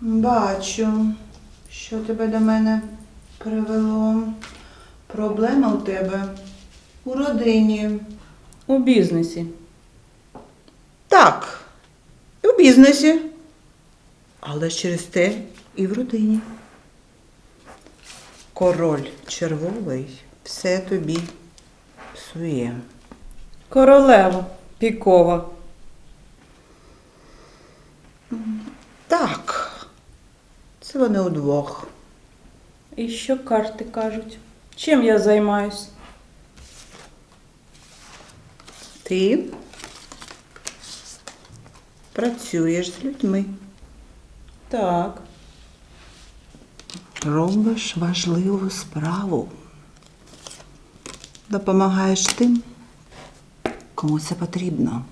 Бачу, що тебе до мене привело. Проблема у тебе у родині. У бізнесі. Так, і у бізнесі. Але через те і в родині. Король червовий все тобі псує. Королева пікова. Так, це вони удвох. І що карти кажуть? Чим я займаюсь? Ти працюєш з людьми, Так. робиш важливу справу. Допомагаєш тим, кому це потрібно.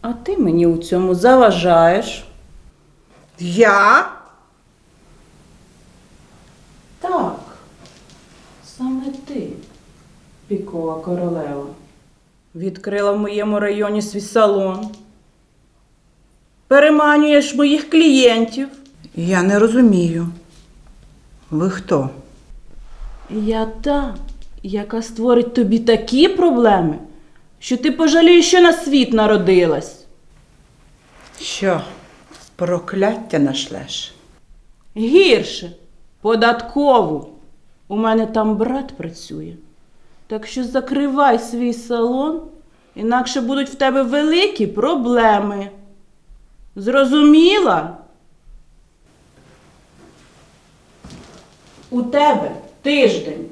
А ти мені у цьому заважаєш. Я? Так. Саме ти, пікова королева. Відкрила в моєму районі свій салон. Переманюєш моїх клієнтів. Я не розумію. Ви хто? Я та, яка створить тобі такі проблеми, що ти пожалієш, що на світ народилась. Що, прокляття нашлеш? Гірше, податкову. У мене там брат працює. Так що закривай свій салон, інакше будуть в тебе великі проблеми. Зрозуміла? У тебе тиждень